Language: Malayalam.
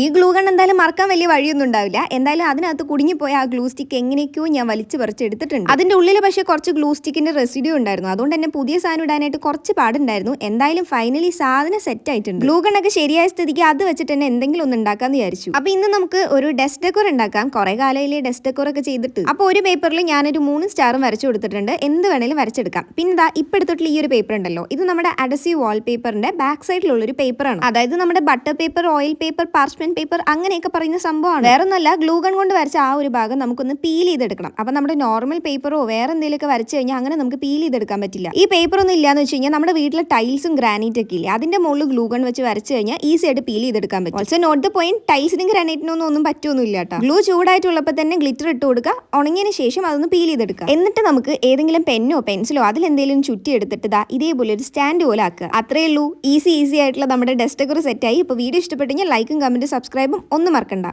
ഈ ഗ്ലൂ ഗൺ എന്തായാലും മറക്കാൻ വലിയ വഴിയൊന്നും ഉണ്ടാവില്ല. എന്തായാലും അതിനകത്ത് കുടുങ്ങിപ്പോയ ആ ഗ്ലൂ സ്റ്റിക്ക് എങ്ങനെയൊക്കെയോ ഞാൻ വലിച്ചു പറിച്ചെടുത്തിട്ടുണ്ട് അതിന്റെ ഉള്ളിൽ പക്ഷേ കുറച്ച് ഗ്ലൂ സ്റ്റിക്കിന്റെ റെസിഡ്യൂ ഉണ്ടായിരുന്നു. അതുകൊണ്ട് തന്നെ പുതിയ സാധനം ഇടാനായിട്ട് കുറച്ച് പാടുണ്ടായിരുന്നു. എന്തായാലും ഫൈനലി സാധനം സെറ്റ് ആയിട്ടുണ്ട്. ഗ്ലൂ ഗൺ ഒക്കെ ശരിയായ സ്ഥിതിക്ക് അത് വെച്ചിട്ട് തന്നെ എന്തെങ്കിലും ഒന്ന് ഉണ്ടാക്കാന്ന് വിചാരിച്ചു. അപ്പൊ ഇന്ന് നമുക്ക് ഒരു ഡെസ്ക് ഡെക്കോർ ഉണ്ടാക്കാം. കുറെ കാലയിലെ ഡെസ്ക് ഡെക്കോർ ഒക്കെ ചെയ്തിട്ട്. അപ്പോൾ ഒരു പേപ്പറിൽ ഞാനൊരു മൂന്ന് സ്റ്റാറും വരച്ചു കൊടുത്തിട്ടുണ്ട്. എന്ത് വേണേലും വരച്ചെടുക്കാം. പിന്നെ ഇതാ ഇപ്പൊ എടുത്തിട്ടുള്ള ഈ ഒരു പേപ്പർ ഉണ്ടല്ലോ. ഇത് നമ്മുടെ അഡസീവ് വാൾ പേപ്പറിന്റെ ബാക്ക് സൈഡിലുള്ള ഒരു പേപ്പറാണ് അതായത് നമ്മുടെ butter paper oil paper parchment paper അങ്ങനെയൊക്കെ പറയുന്ന സംഭവമാണ്. വേറെ ഒന്നല്ല ഗ്ലൂ ഗൺ കൊണ്ട് വരച്ച ആ ഒരു ഭാഗം നമുക്കൊന്ന് പീൽ ചെയ്തെടുക്കണം. അപ്പൊ നമ്മുടെ നോർമൽ പേപ്പറോ വേറെ എന്തെങ്കിലുമൊക്കെ വരച്ചു കഴിഞ്ഞാൽ അങ്ങനെ നമുക്ക് പീൽ ചെയ്തെടുക്കാൻ പറ്റില്ല. ഈ പേപ്പർ ഒന്നും ഇല്ലാന്ന് വെച്ച് കഴിഞ്ഞാൽ നമ്മുടെ വീട്ടിലെ ടൈൽസും ഗ്രാനൈറ്റ് ഒക്കെ ഇല്ലേ അതിന്റെ മുകളിൽ ഗ്ലൂ ഗൺ വെച്ച് വരച്ചു കഴിഞ്ഞാൽ ഈസി ആയിട്ട് പീൽ ചെയ്തെടുക്കാൻ പറ്റും. ഓൾസോ നോട്ട് ദ പോയിന്റ് ടൈൽസിനും ഗ്രാനൈറ്റിനൊന്നും ഒന്നും പറ്റുമൊന്നുമില്ല കേട്ടോ. ഗ്ലൂ ചൂടായിട്ടുള്ളപ്പോൾ തന്നെ ഗ്ലിറ്റർ ഇട്ട് കൊടുക്കുക. ഉണങ്ങിയതിന് ശേഷം അതൊന്ന് പീൽ ചെയ്തെടുക്കുക. എന്നിട്ട് നമുക്ക് ഏതെങ്കിലും പെന്നോ പെൻസിലോ അതിലെന്തെങ്കിലും ചുറ്റി എടുത്തിട്ട് ദാ ഇതേപോലെ ഒരു സ്റ്റാൻഡ് പോലെ ആക്കുക. അത്രയേ ഉള്ളൂ. ഈസി ഈസി ആയിട്ടുള്ള നമ്മുടെ ഡെസ്റ്റ് സെറ്റ് സെറ്റായി ഇപ്പോൾ വീഡിയോ ഇഷ്ടപ്പെട്ടെങ്കിൽ ലൈക്കും കമന്റും സബ്സ്ക്രൈബും ഒന്നും മറക്കണ്ട.